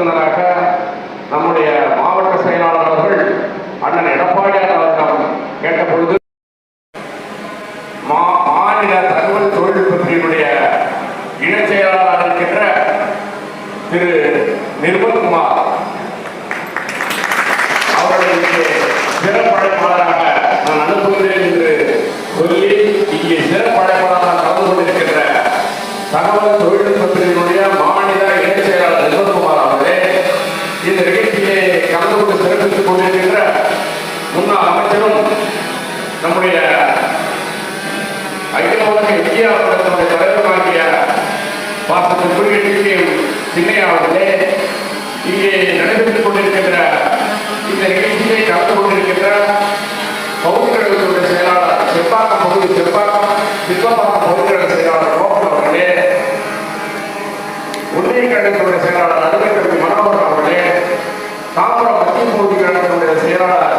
வந்ததுனாக்கா நம்முடைய அகில உலக இந்தியா படத்தினுடைய தலைவராகிய பாசத்தின் குறிப்பிட்டு சின்னையாவிலே இங்கே நடைபெற்றுக் கொண்டிருக்கின்ற இந்த நிகழ்ச்சியை கலந்து கொண்டிருக்கின்ற பௌத்தர்களுடைய செயலாளர் செப்பாக்கம் பகுதி செப்பாக்கம் சித்தப்பாக்கம் பௌத்தர்கள் செயலாளர் மோகன் அவர்களே உதய கண்டத்தினுடைய செயலாளர் அருமைக்கல்வி மனோகர் அவர்களே தாம்பரம் மத்திய பகுதி கழகத்தினுடைய செயலாளர்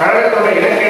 கழகத்துடைய இலக்கிய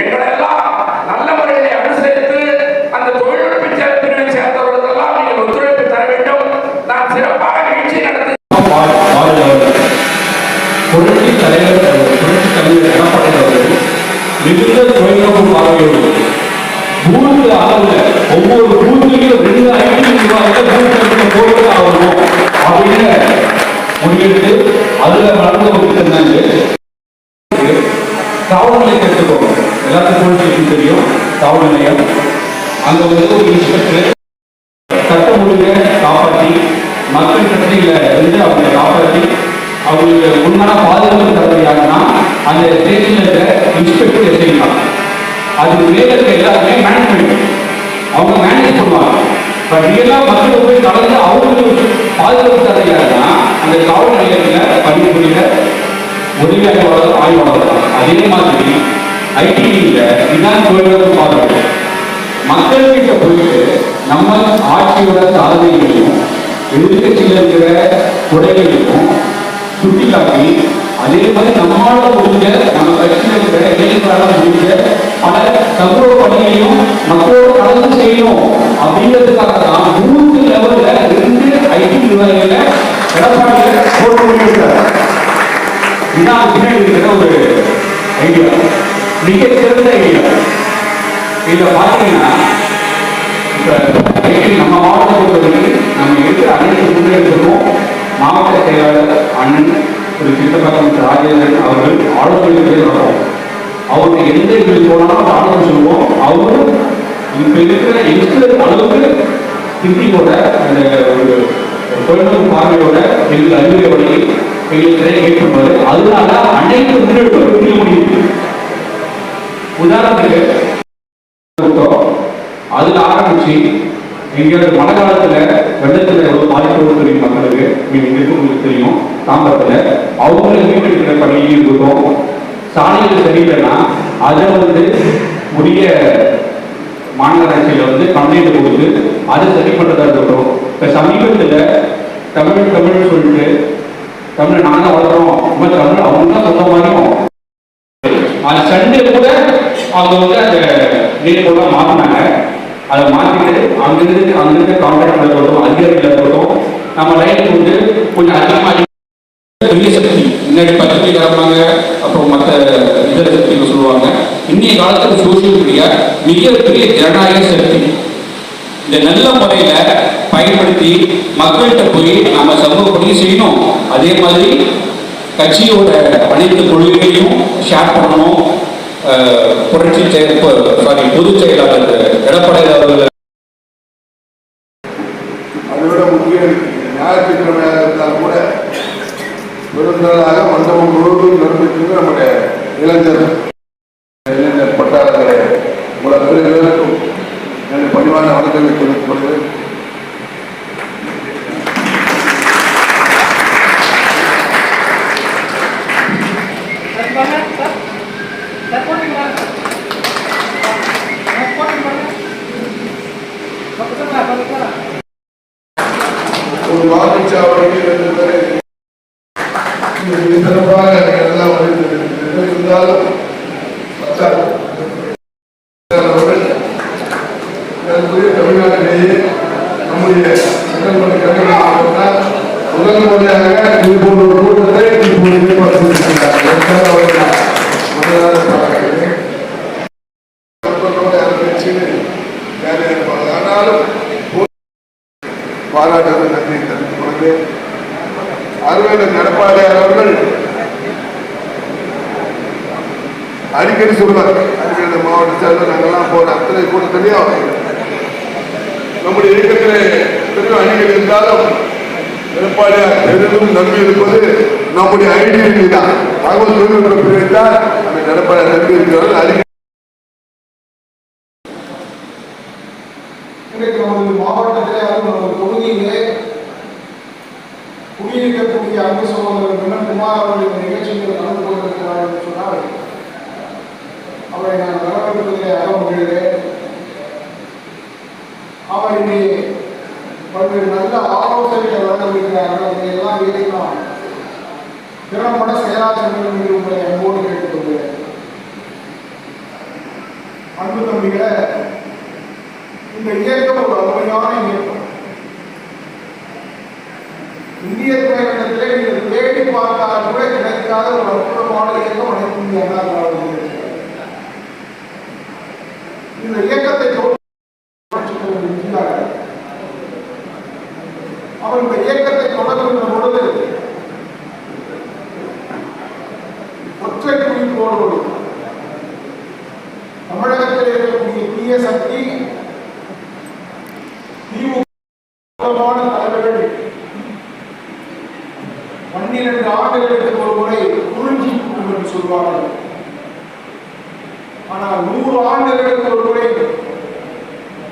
எங்களை காவல் நிலையம் அங்கே வந்து ஒரு இன்ஸ்பெக்டர். சட்ட ஒழுங்கை காப்பாற்றி மக்கள் பிரச்சனைகளை வந்து அவங்க காப்பாற்றி அவங்களுக்கு உண்மையான பாதுகாப்பு தரது அந்த ஸ்டேஷனில் இருக்கிற இன்ஸ்பெக்டர் செய்யலாம் அதுக்கு மேலே இருக்க எல்லாருமே மேனேஜ்மெண்ட் அவங்க மேனேஜ் பண்ணுவாங்க. பட் ரியலாக மக்கள் போய் கலந்து அவங்களுக்கு பாதுகாப்பு தரது அந்த காவல் நிலையத்தில் பணிபுரிகிற உதவியாளர் ஆய்வாளர் அதே மாதிரி சொல்றது பாருங்க மக்கள் கிட்ட போயிட்டு நம்ம ஆட்சியோட சாதனைகளையும் எதிர்கட்சியில் இருக்கிற குறைகளையும் சுட்டி காட்டி அதே மாதிரி நம்மளால முடிஞ்ச நம்ம கட்சியில் இருக்கிற இளைஞர்களால் முடிஞ்ச பல சமூக பணிகளையும் மக்களோட கலந்து செய்யணும் அப்படிங்கிறதுக்காக தான் நூறு லெவல்ல ரெண்டு ஐடி நிறுவனங்கள எடப்பாடியில் போட்டு கொண்டிருக்கிறார். இதான் பின்னாடி இருக்கிற ஒரு ஐடியா மிகச்சிறந்த ஐடியா இதுல பார்த்தீங்கன்னா இப்போ தமிழ் தமிழ் சொல்லிட்டு தமிழ் நாங்க வளர்றோம் நம்ம தமிழ் அவங்க தான் மாதிரியும் அது சண்டே கூட அவங்க வந்து அந்த நீட் கூட மாற்றினாங்க அதை மாற்றிட்டு அங்கிருந்து அங்கிருந்து கான்ட்ராக்ட்ல இருக்கட்டும் அதிகாரிகள் இருக்கட்டும் நம்ம லைனுக்கு வந்து கொஞ்சம் அதிகமாக பெரிய சக்தி. முன்னாடி பத்திரிகைக்காரங்க அப்புறம் மற்ற இதர சக்திகள் சொல்லுவாங்க. இன்றைய காலத்துல சோசியல் மீடியா மிகப்பெரிய ஜனநாயக சக்தி. இந்த நல்ல முறையில பயன்படுத்தி மக்கள்கிட்ட போய் நம்ம சமூகப்படி செய்யணும். அதே மாதிரி கட்சியோட அனைத்து கொள்கைகளையும் ஷேர் பண்ணணும். அஹ், புரட்சி செயல் சாரி பொதுச் செயலாளர் எடப்பாடி அவர்கள். அதோட விட முக்கியம் ஞாயிற்றுக்கிழமையாக இருந்தால் கூட விருந்தினராக மண்டபம் முழுவதும் நிரம்பிட்டு நம்முடைய இளைஞர் சொல்லுவார் மாவட்ட செயலர் நாங்கெல்லாம் போற அத்தனை கூட்டத்திலையும் நம்முடைய இயக்கத்திலே பெரும் அணிகள் இருந்தாலும் எடப்பாடியார் பெரிதும் நம்பி இருப்பது நம்முடைய ஐடியா தான். தகவல் தொழில்நுட்ப பிரிவை அந்த எடப்பாடியார் நம்பி இருக்கிறார்கள் இன்றைக்கு நமது மாவட்டத்திலே அதுவும் நமது தொகுதியிலே குடியிருக்கக்கூடிய அன்பு சகோதரர் வினன்குமார் அவர்கள் இந்த நிகழ்ச்சியில் கலந்து கொண்டிருக்கிறார் என்று சொன்னால் அவரை நான் வரவேற்பதிலே அகமகிழ்கிறேன் அவர் இங்கே பல்வேறு நல்ல ஆலோசனைகள் வழங்கவிருக்கிறார்கள் அதையெல்லாம் இதையெல்லாம் திறம்பட செயலாற்ற வேண்டும் என்று உங்களை அன்போடு கேட்டுக்கொள்கிறேன். அன்பு தம்பிகளை இந்த இயக்கம் ஒரு அருமையான இயக்கம். இந்திய துணைக்கண்டத்திலே நீங்கள் தேடி பார்த்தால் கூட கிடைக்காத ஒரு அற்புதமான இயக்கம் அனைத்து இந்திய அண்ணா திராவிட இந்த இயக்கத்தை தோற்றுவித்தவர் அவர் இந்த இயக்கத்தை தொடங்குகின்ற பொழுது ஒற்றை குறிக்கோளோடு தமிழகத்தில் இருக்கக்கூடிய தீய சக்தி திமுகமான தலைவர்கள் பன்னிரண்டு ஆண்டுகளுக்கு ஒரு முறை குறிஞ்சி என்று சொல்வார்கள். ஆனால் நூறு ஆண்டுகளுக்கு ஒரு முறை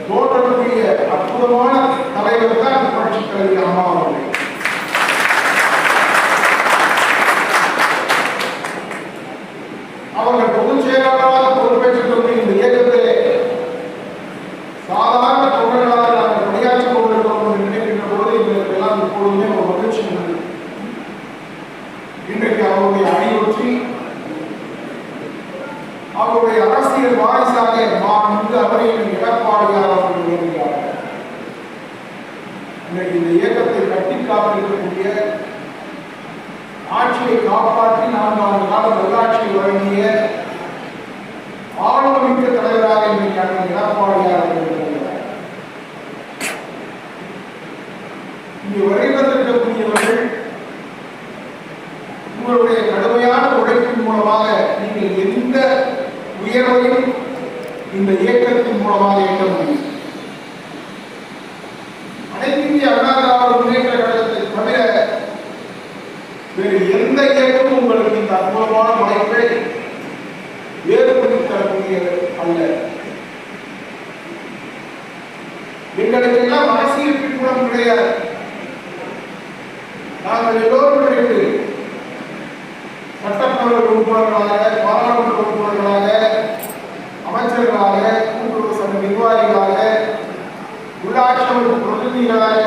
தோற்றக்கூடிய அற்புதமான தலைவர் தான் புரட்சி கல்வி அம்மா அவர்கள் அவர்கள் பொதுச் செயலாளராக பொறுப்பேற்றுக் கொண்டு இந்த இயக்கத்திலே சாதாரண தொண்டர்களாக நாங்கள் பணியாற்றிக் கொண்டிருக்கிறோம் என்று நினைக்கின்ற பொழுது எங்களுக்கு எல்லாம் அவருடைய அணியொற்றி அவருடைய அரசியல் வாரிசாக மாண்பு அவரையும் எடப்பாடியார் அவர்கள் விரும்புகிறார்கள் இன்றைக்கு இந்த இயக்கத்தை கட்டி காத்திருக்கக்கூடிய ஆட்சியை காப்பாற்றி நான்காண்டு காலம் நல்லாட்சி வழங்கிய ஆளுமிக்க தலைவராக இன்றைக்கு அண்ணன் எடப்பாடியார் அவர்கள் இங்கு உங்களுடைய கடுமையான உழைப்பின் மூலமாக நீங்கள் எந்த உயர்வையும் இந்த இயக்கத்தின் மூலமாக எட்ட முடியும் அனைத்து இந்திய அண்ணா திராவிட முன்னேற்ற கழகத்தை தவிர வேறு எந்த இயக்கமும் உங்களுக்கு இந்த அற்புதமான வாய்ப்பை ஏற்படுத்தி தரக்கூடியது அல்ல. எங்களுக்கெல்லாம் அரசியல் பின்புலம் கிடையாது. நாங்கள் எல்லோரும் இணைந்து சட்டப்பேரவை உறுப்பினர்களாக பாராளுமன்ற உறுப்பினர்களாக அமைச்சர்களாக கூட்டுறவு சங்க நிர்வாகிகளாக உள்ளாட்சி அமைப்பு பிரதிநிதிகளாக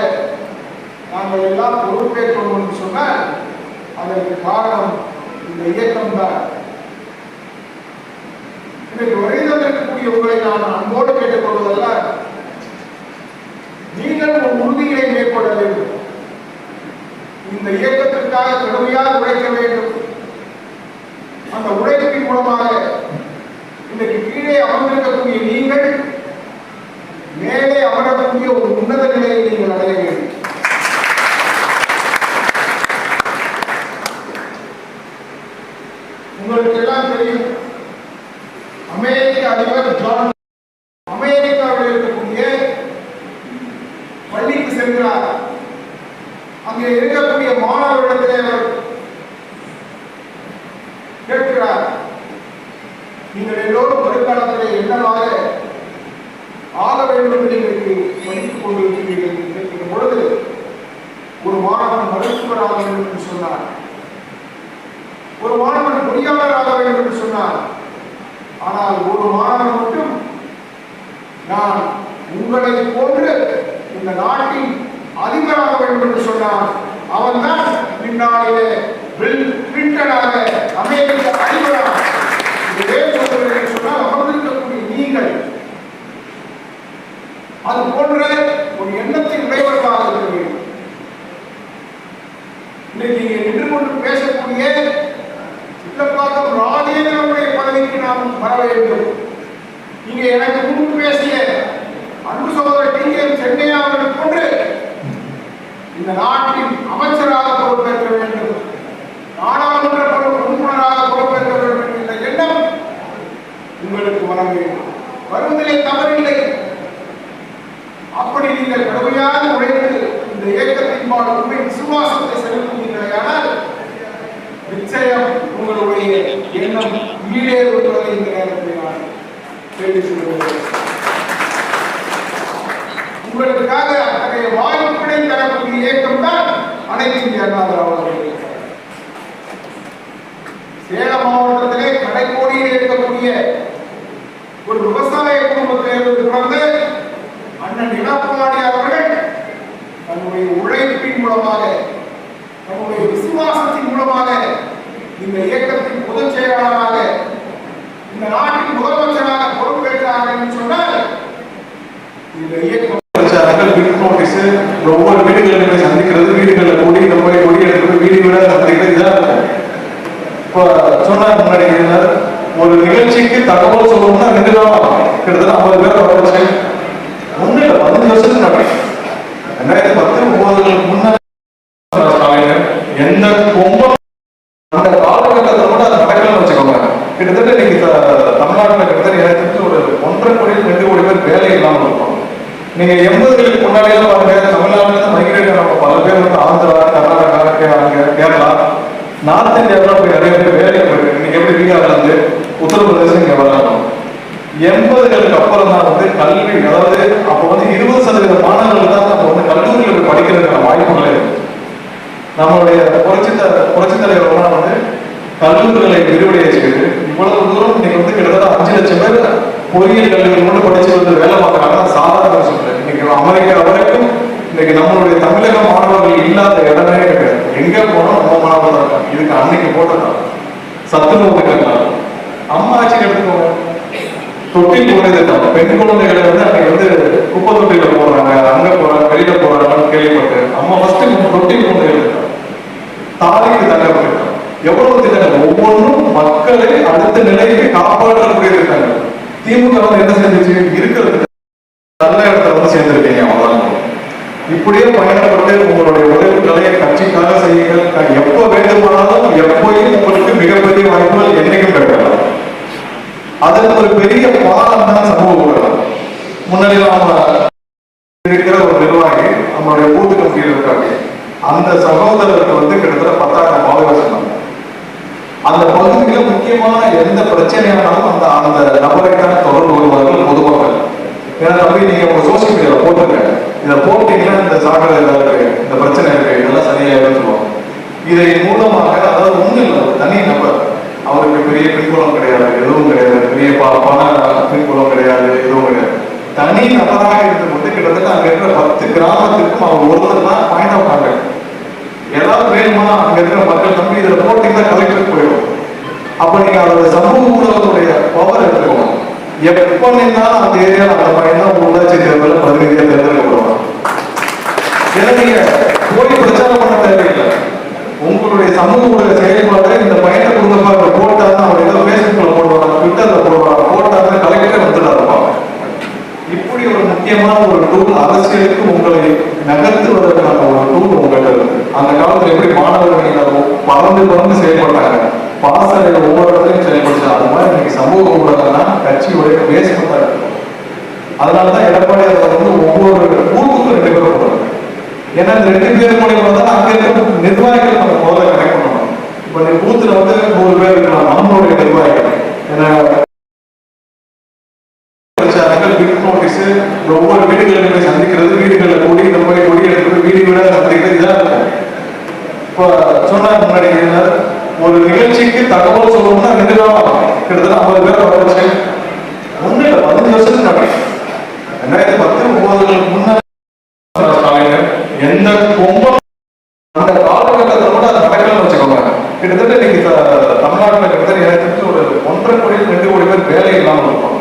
நாங்கள் எல்லாம் பொறுப்பேற்றோம் என்று சொன்னால் அதற்கு காரணம் இந்த இயக்கம் தான் இன்றைக்கு வருகிறதற்கக்கூடிய உங்களை நான் அன்போடு கேட்டுக்கொள்வதல்ல நீங்கள் ஒரு உறுதிகளை மேற்கொள்ள வேண்டும். இந்த இயக்கத்திற்காக கடுமையாக உழைக்க வேண்டும். அந்த உழைப்பின் மூலமாக இன்றைக்கு கீழே அமர்ந்திருக்கக்கூடிய நீங்கள் மேலே அமரக்கூடிய ஒரு உன்னத நிலை நீங்கள் அடைய வேண்டும் உங்களுக்கு எல்லாம் தெரியும் அமெரிக்க அதிபர் ஜான் அமெரிக்காவில் இருக்கக்கூடிய பள்ளிக்கு சென்றார் அங்கே இருக்கக்கூடிய மாணவர்களிடத்திலே அவர் கேட்கிறார் நீங்கள் எல்லோரும் வருங்காலத்திலே என்னவாக ஆக வேண்டும் என்று நீங்கள் படித்துக் கொண்டிருக்கிறீர்கள் என்று கேட்கிற பொழுது ஒரு மாணவன் மருத்துவராக வேண்டும் என்று சொன்னார் ஒரு மாணவன் பொறியாளராக வேண்டும் என்று சொன்னார் ஆனால் ஒரு மாணவன் மட்டும் நான் உங்களை போன்று இந்த நாட்டின் அதிபராக வேண்டும் என்று சொன்னான் அவன் தான் பின்னாளிலே பில் கிளின்டனாக அமெரிக்க அதிபராக இதே சொல்கிறேன் என்று சொன்னால் அமர்ந்திருக்கக்கூடிய நீங்கள் அது போன்ற ஒரு எண்ணத்தின் உடையவர்களாக இருக்க வேண்டும் இன்னைக்கு இங்கே நின்று கொண்டு பேசக்கூடிய சித்தப்பாக்கம் ராஜேந்திரனுடைய பதவிக்கு நாம் வர வேண்டும் இங்கே எனக்கு முன்பு பேசிய அன்பு சகோதரர் டி எம் சென்னையா அவர்கள் போன்று இந்த நாட்டின் அமைச்சராக பொறுப்பேற்க வேண்டும் நாடாளுமன்ற பொறுப்பு உறுப்பினராக பொறுப்பேற்க வேண்டும் என்ற எண்ணம் உங்களுக்கு வர வேண்டும் வருவதிலே தவறில்லை அப்படி நீங்கள் கடுமையாக உழைத்து இந்த இயக்கத்தின் பால் உண்மை விசுவாசத்தை செலுத்துவீர்களானால் நிச்சயம் உங்களுடைய எண்ணம் இந்த நேரத்தில் நான் கேள்வி சொல்லுகிறேன் உங்களுக்காக அத்தகைய வாய்ப்பினை தரக்கூடிய இயக்கம் தான் அனைத்து இந்திய அண்ணா திராவிட சேலம் மாவட்டத்திலே கடைக்கோடியில் இருக்கக்கூடிய ஒரு விவசாய குடும்பத்திலிருந்து பிறந்து அண்ணன் எடப்பாடி அவர்கள் தன்னுடைய உழைப்பின் மூலமாக தன்னுடைய விசுவாசத்தின் மூலமாக இந்த இயக்கத்தின் பொதுச் செயலாளராக இந்த நாட்டின் முதலமைச்சராக பொறுப்பேற்றார்கள் என்று சொன்னால் இந்த இயக்கம் நோட்டீஸ் ஒவ்வொரு வீடுகளில் சந்திக்கிறது வீடுகளில் கூடி இந்த போய் கொடி எடுத்து வீடு வீடாக சந்திக்கிறது இதாக இருக்கும் இப்போ சொன்னார் முன்னாடி ஒரு நிகழ்ச்சிக்கு தகவல் சொல்லணும்னா ரெண்டு நாள் ஆகும் கிட்டத்தட்ட ஐம்பது பேர் வர வச்சு ஒண்ணு இல்லை பதினஞ்சு வருஷத்துக்கு முன்னாடி ரெண்டாயிரத்தி பத்து ஒன்பதுகளுக்கு முன்னாடி ஸ்டாலின் எந்த கொம்பம் அந்த காலகட்டத்தில் கூட அது நடக்கலன்னு வச்சுக்கோங்க கிட்டத்தட்ட இன்னைக்கு த- தமிழ்நாட்டுல கிட்டத்தட்ட எனக்கு தெரிஞ்சு ஒரு ஒன்றரை கோடி ரெண்டு கோடி பேர் வேலை இல்லாமல் இருக்கும் நீங்க எண்பதுகளுக்கு முன்னாடி எல்லாம் பாருங்க தமிழ்நாட்டுல இருந்து மைக்ரேட் நம்ம பல பேர் வந்து ஆந்திரா கர்நாடகா கே- கேரளா நார்த் இந்தியாவில் போய் நிறைய பேர் வேலைக்கு போயிருக்கு இன்னைக்கு எப்படி பீகார்ல இருந்து உத்தரப்பிரதேசம் இங்க வராங்க எண்பதுகளுக்கு அப்புறம் தான் வந்து கல்வி அதாவது அப்போ வந்து இருபது சதவீத மாணவர்கள் தான் நம்ம வந்து கல்லூரியில் போய் படிக்கிறதுக்கான வாய்ப்புகளே இருக்கு நம்மளுடைய புரட்சி த- புரட்சி தலைவர்கள்லாம் வந்து கல்லூரிகளை விரிவடைய செய்து இவ்வளவு தூரம் இன்னைக்கு வந்து கிட்டத்தட்ட அஞ்சு லட்சம் பேர் பொறியியல் கல்லூரி மட்டும் படிச்சு வந்து வேலை பார்க்கறாங்கன்னா சாதாரண விஷயம் இல்லை இன்னைக்கு அமெரிக்கா வரைக்கும் இன்னைக்கு நம்மளுடைய தமிழக மாணவர்கள் இல்லாத இடமே கிடையாது எங்க போனோம் நம்ம மாணவர்கள் தான் இருக்காங்க. இதுக்கு அன்னைக்கு போட்டதான் சத்துணவு திட்டங்கள் அம்மா ஆட்சி எடுத்துக்கோங்க தொட்டில் குழந்தை திட்டம் பெண் குழந்தைகளை வந்து அன்னைக்கு வந்து குப்பை தொட்டியில போடுறாங்க அங்க போறாங்க வெளியில போறாங்கன்னு கேள்விப்பட்டு அம்மா ஃபர்ஸ்ட் தொட்டில் குழந்தைகள் திட்டம் தாலிக்கு தகவல் திட்டம் எவ்வளவு திட்டங்கள் ஒவ்வொன்றும் மக்களை அடுத்த நிலைக்கு காப்பாற்றக்கூடிய திட்டங்கள் திமுக வந்து என்ன செஞ்சுச்சு இருக்கிறது நல்ல இடத்துல வந்து சேர்ந்திருக்கீங்க அவ்வளவுதான் இப்படியே பயணப்பட்டு உங்களுடைய உழைப்புகளை கட்சிக்காக செய்யுங்கள் க- எப்ப வேண்டுமானாலும் எப்போயும் உங்களுக்கு மிகப்பெரிய வாய்ப்புகள் என்னைக்கும் கிடைக்கலாம் அதற்கு ஒரு பெரிய பாலம் தான் சமூக ஊடகம் முன்னாடி நாம இருக்கிற ஒரு நிர்வாகி நம்மளுடைய பூத்து கமிட்டியில் இருக்காங்க அந்த சகோதரருக்கு வந்து கிட்டத்தட்ட பத்தாயிரம் பாதுகாப்பு சொன்னாங்க அந்த பகுதியில முக்கியமான எந்த பிரச்சனையானாலும் அந்த அந்த நபரை தான் தொடர்பு வருவார்கள் பொதுமக்கள். ஏன்னா நம்பி நீங்க உங்க சோசியல் மீடியால போட்டுருங்க. இதை போட்டீங்கன்னா இந்த சாகர இருக்கு. இந்த பிரச்சனை இருக்கு. இதெல்லாம் சரியாயிடும் சொல்லுவாங்க இதை மூலமாக அதாவது ஒண்ணும் இல்லை தனி நபர் அவருக்கு பெரிய பின்புலம் கிடையாது எதுவும் கிடையாது. பெரிய ப- பண பின்புலம் கிடையாது எதுவும் கிடையாது. தனி நபராக இருந்து கொண்டு கிட்டத்தட்ட அங்க இருக்கிற பத்து கிராமத்துக்கும் அவர் ஒருத்தர் தான் பாயிண்ட் ஆஃப் கான்டாக்ட் ஏதாவது வேணுமா அங்க இருக்கிற மக்கள் நம்பி இதுல போட்டீங்கன்னா கலெக்டர் போயிடும். அப்ப நீங்க அதோட சமூக ஊடகத்துடைய பவர் எடுத்துக்கணும். எப்ப நின்னாலும் அந்த ஏரியால அந்த பையன் தான் உள்ளாட்சி தேர்தலில் பிரதிநிதியா தேர்ந்தெடுக்கப்படுவாங்க. ஏன்னா நீங்க போய் பிரச்சாரம் பண்ண தேவையில்லை. உங்களுடைய சமூக ஊடக செயல்பாடு இந்த பையனை கொடுங்கப்பா அவர் போட்டாருன்னா அவர் ஏதோ பேஸ்புக்ல போடுவாங்க ட்விட்டர்ல போடுவாங்க போட்டாருன்னா கலெக்டரே வந்துடாருப்பாங்க இப்படி ஒரு முக்கியமான ஒரு டூல் அரசியலுக்கு உங்களை நகர்த்துவதற்கான ஒரு டூல் உங்கள்கிட்ட இருக்கு அந்த காலத்துல எப்படி மாணவர்கள் எல்லாரும் பறந்து பறந்து செயல்பட்டாங்க பாசறை ஒவ்வொரு இடத்துலையும் செயல்படுத்தாங்க அது மாதிரி இன்னைக்கு சமூக ஊடகம்னா கட்சியுடைய பேஸ்மெண்டா இருக்கு அதனாலதான் எடப்பாடி அதை வந்து ஒவ்வொரு ஊருக்கும் ரெண்டு பேரும் போடுறாங்க ஏன்னா இந்த ரெண்டு பேர் மூலியமா தான் அங்க இருக்க நிர்வாகிகள் நம்ம முதல்ல கனெக்ட் பண்ணணும். இப்ப இந்த பூத்துல வந்து நூறு பேர் இருக்கலாம் நம்மளுடைய நிர்வாகிகள். ஏன்னா நோட்டீஸ் ஒவ்வொரு வீடுகளில் போய் சந்திக்கிறது வீடுகளில் கூடி இந்த மாதிரி கொடி எடுக்கிறது வீடு வீடாக சந்திக்கிறது இதாக இருக்கும் இப்போ சொன்னார் முன்னாடி என்ன, ஒரு நிகழ்ச்சிக்கு தகவல் சொல்லணும்னா ரெண்டு நாள் கிட்டத்தட்ட ஐம்பது பேர் வர வச்சு ஒண்ணு இல்லை பதினஞ்சு வருஷத்துக்கு நடக்கும் ரெண்டாயிரத்தி பத்து ஒன்பதுகளுக்கு முன்னாடி ஸ்டாலின் எந்த பொம்பளை அந்த காலகட்டத்தில் கூட அது நடக்கலன்னு வச்சுக்கோங்க கிட்டத்தட்ட இன்னைக்கு த- தமிழ்நாட்டுல கிட்டத்தட்ட எனக்கு தெரிஞ்சு ஒரு ஒன்றரை கோடி ரெண்டு கோடி பேர் வேலை இல்லாமல் இருக்கும்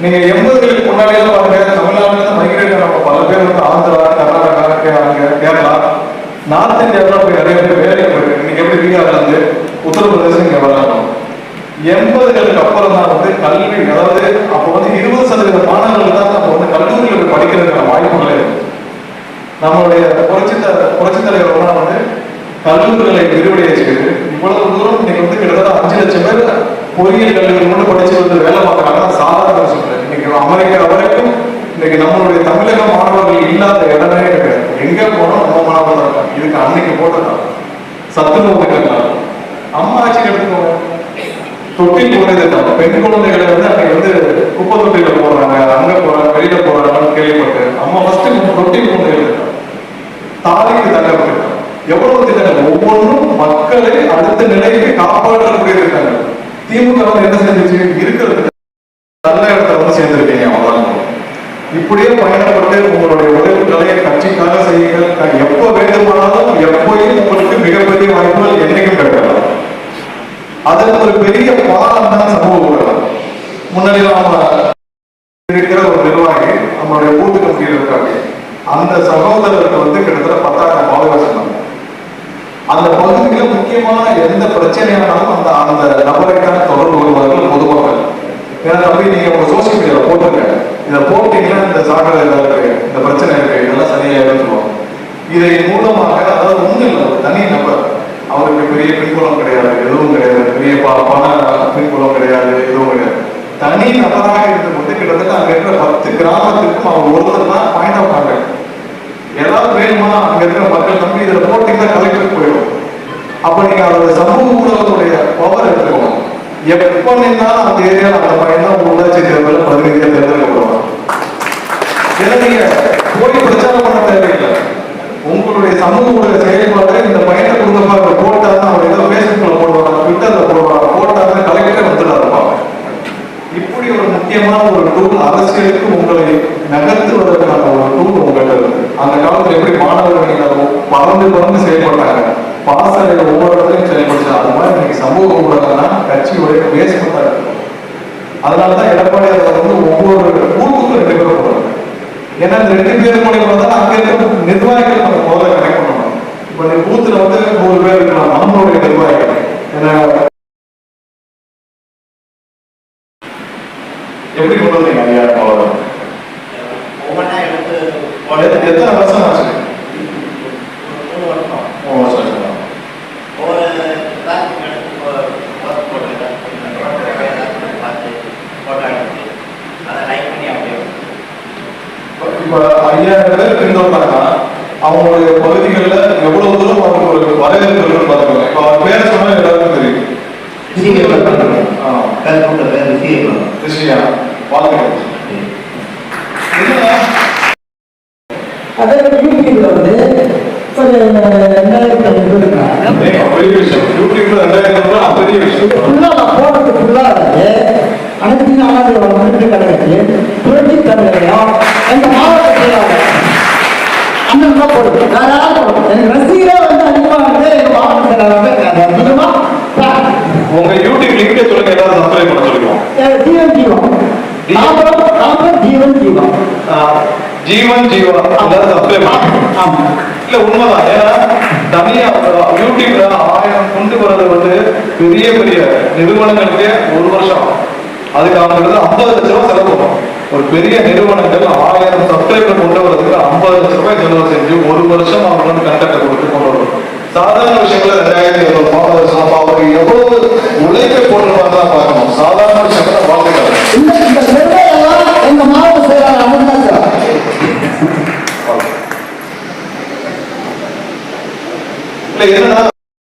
நீங்க எண்பதுகளுக்கு முன்னாடி எல்லாம் பாருங்க தமிழ்நாட்டுல இருந்து மைக்ரேட் ஆன பல பேர் வந்து ஆந்திரா கர்நாடகா கே- அங்க கேரளா நார்த் இந்தியாவில் போய் நிறைய பேர் வேலைக்கு போயிருக்கு இன்னைக்கு எப்படி பீகார்ல இருந்து உத்தரப்பிரதேசம் இங்க வராங்க எண்பதுகளுக்கு அப்புறம் தான் வந்து கல்வி அதாவது அப்போ வந்து இருபது சதவீத மாணவர்கள் தான் நம்ம வந்து கல்லூரியில் போய் படிக்கிறதுக்கான வாய்ப்புகளே இருக்கு நம்மளுடைய புரட்சி த- புரட்சி தலைவர்கள்லாம் வந்து கல்லூரிகளை விரிவடைய செய்து இவ்வளவு தூரம் இன்னைக்கு வந்து கிட்டத்தட்ட அஞ்சு லட்சம் பேர் பொறியியல் கல்லூரி மட்டும் படிச்சு வந்து வேலை பார்க்கறாங்க. சாதாரண சொல்றேன். இன்னைக்கு அமெரிக்கா வரைக்கும் இன்னைக்கு நம்மளுடைய தமிழக மாணவர்கள் இல்லாத இடமே இருக்காது எங்க போனோம்? நம்ம மாணவர்கள் இருக்காங்க. இதுக்கு அன்னைக்கு போட்டதான் சத்துணவு திட்டங்கள் அம்மா ஆட்சி எடுத்துக்கோங்க தொட்டில் போனது பெண் குழந்தை இருக்கிற ஒரு நிர்வாகி நம்மளுடைய பூத்து கமிட்டியில் இருக்காங்க. அந்த சகோதரருக்கு வந்து கிட்டத்தட்ட பத்தாயிரம் பாதுகாப்பு சொன்னாங்க அந்த பகுதியில முக்கியமான எந்த பிரச்சனையானாலும் அந்த அந்த நபருக்கான தொடர்பு கொள்வார்கள் பொதுமக்கள். ஏன்னா தம்பி நீங்க உங்க சோசியல் மீடியால போட்டுருங்க. இதை போட்டீங்கன்னா இந்த சாகர இருக்கு இந்த பிரச்சனை இருக்கு இதெல்லாம் சரியாயிடும் சொல்லுவாங்க. இதை மூலமாக அதாவது ஒண்ணும் இல்லை ஒரு தனி நபர் அவருக்கு பெரிய பின்புலம் கிடையாது எதுவும் கிடையாது. பெரிய ப- பண பின்புலம் கிடையாது எதுவும் கிடையாது. தனி நபராக இருந்து கொண்டு கிட்டத்தட்ட அங்க இருக்கிற பத்து கிராமத்துக்கும் அவங்க ஒருத்தர் தான் பாயிண்ட் அவுட் கான்டாக்ட் ஏதாவது வேணுமா அங்க இருக்கிற மக்கள் நம்பி இதுல போட்டீங்கன்னா கலெக்டர் போயிடும். அப்ப நீங்க அதோட சமூக ஊடகத்துடைய பவர் எடுத்துக்கணும் எப்ப நின்னாலும் அந்த ஏரியால அந்த பையன் தான் உள்ளாட்சி தேர்தலில் பிரதிநிதியா தேர்ந்தெடுக்கப்படுவாங்க. ஏன்னா நீங்க போய் பிரச்சாரம் பண்ண தேவையில்லை. உங்களுடைய சமூக ஊடக செயல்பாடு இந்த பையனை கொடுங்கப்பா போட்டால் தான் அவர் ஏதோ பேஸ்புக்ல ஒரு டூல் அரசியலுக்கு உங்களை நகர்த்துவதற்கான ஒரு டூல் உங்கள்கிட்ட இருக்கு. அந்த காலத்துல எப்படி மாணவர்கள் பறந்து பறந்து செயல்பட்டாங்க? பாசறை ஒவ்வொரு இடத்துலையும் சமூக ஊடகம்னா கட்சியுடைய பேஸ்மெண்டா இருக்கும் அதனால எடப்பாடி அதை வந்து ஒவ்வொரு ஊருக்கும் ரெண்டு பேரும் போடுறாங்க ஏன்னா இந்த ரெண்டு பேர் மூலியமா தான் அங்க இருக்க நிர்வாகிகள் நம்ம முதல்ல கனெக்ட் பண்ணணும். இப்ப நீ பூத்துல வந்து நூறு பேர் இருக்கலாம். நம்மளுடைய நிர்வாகிகள். ஏன்னா எப்படி கொண்டு வந்தீங்க ஐயா மாவட்டம் ஒவ்வொன்றா எடுத்து எத்தனை எத்தனை வருஷம் ஆச்சு மூணு வருஷம் மூணு வருஷம் ஆச்சுங்களா? ஒவ்வொரு கிளாஸுக்கு எடுத்து ஒர்க் போட்டுக்கிட்டேன் பார்த்து ஃபோட்டோ எடுத்து அதை லைக் பண்ணி அப்படியே இப்ப ஐயாயிரம் பேர் பின்தொடர்றாங்கன்னா அவங்களுடைய பகுதிகளில் எவ்வளவு தூரம் அவங்களுக்கு ஒரு வரவேற்பு இருக்குன்னு பாத்துக்கோங்க இப்ப அவர் பேரை சொன்னா எல்லாருக்கும் தெரியும் ரிசீவ் பண்ணுறேன் ஆ, ஃபேஸ்புக்கில் பேர் ரிசீவ் பண்ணுறேன் ரிஷியா வாழ்த்துக்கள் என்னன்னா அதே மாதிரி யூடியூப்ல வந்து ஒரு ரெண்டாயிரத்தி ஐநூறு இருக்காங்க ஏங்க, பெரிய விஷயம் யூடியூப்ல ரெண்டாயிரம் ரூபாய் பெரிய விஷயம் ஃபுல்லா நான் போடுறது ஃபுல்லா வந்து அனைத்து அனாதை முன்னேற்ற கழகத்தில் புரட்சி தமிழையும் எங்க மாவட்ட செயலாளர் அண்ணன் தான் போடுது வேற யாரும் போடுறது எனக்கு ரசிகரே வந்து அதிகமா வந்து எங்க மாவட்ட செயலாளர் இருக்காங்க அதிகமா உங்க யூடியூப் லிங்கே சொல்லுங்க எல்லாரும் சப்ஸ்கிரைப் பண்ண சொல்லிடுவோம் ஜீவன் ஜீவம் நாமம் நாமம் ஜீவன் ஜீவம் ஆ, ஜீவன் ஜீவா பண்ணுங்க ஆமா இல்ல உண்மைதான் ஏன்னா தனியா யூடியூப்ல ஆயிரம் கொண்டு வர்றது வந்து பெரிய பெரிய நிறுவனங்களுக்கே ஒரு வருஷம் ஆகும். அதுக்கு அவங்களுக்கு ஐம்பது லட்ச ரூபாய் செலவு பண்ணும் ஒரு பெரிய நிறுவனங்கள் ஆயிரம் சப்ஸ்கிரைபர் கொண்டு வரதுக்கு ஐம்பது லட்ச ரூபாய் செலவு செஞ்சு ஒரு வருஷம் அவங்களுக்கு கண்டக்ட கொடுத்து கொண்டு வரணும் சாதாரண விஷயங்கள ரெண்டாயிரத்தி மாதம் வருஷம் அப்ப அவங்க எவ்வளவு உழைப்பை போட்டிருப்பாங்க தான் பார்க்கணும் சாதாரண விஷயங்கள வாழ்க்கைக்காக இந்த இந்த பெருமையெல்லாம் எங்க மாவட்ட செயலாளர் அண்ணன் தான் சார் இல்ல என்னன்னா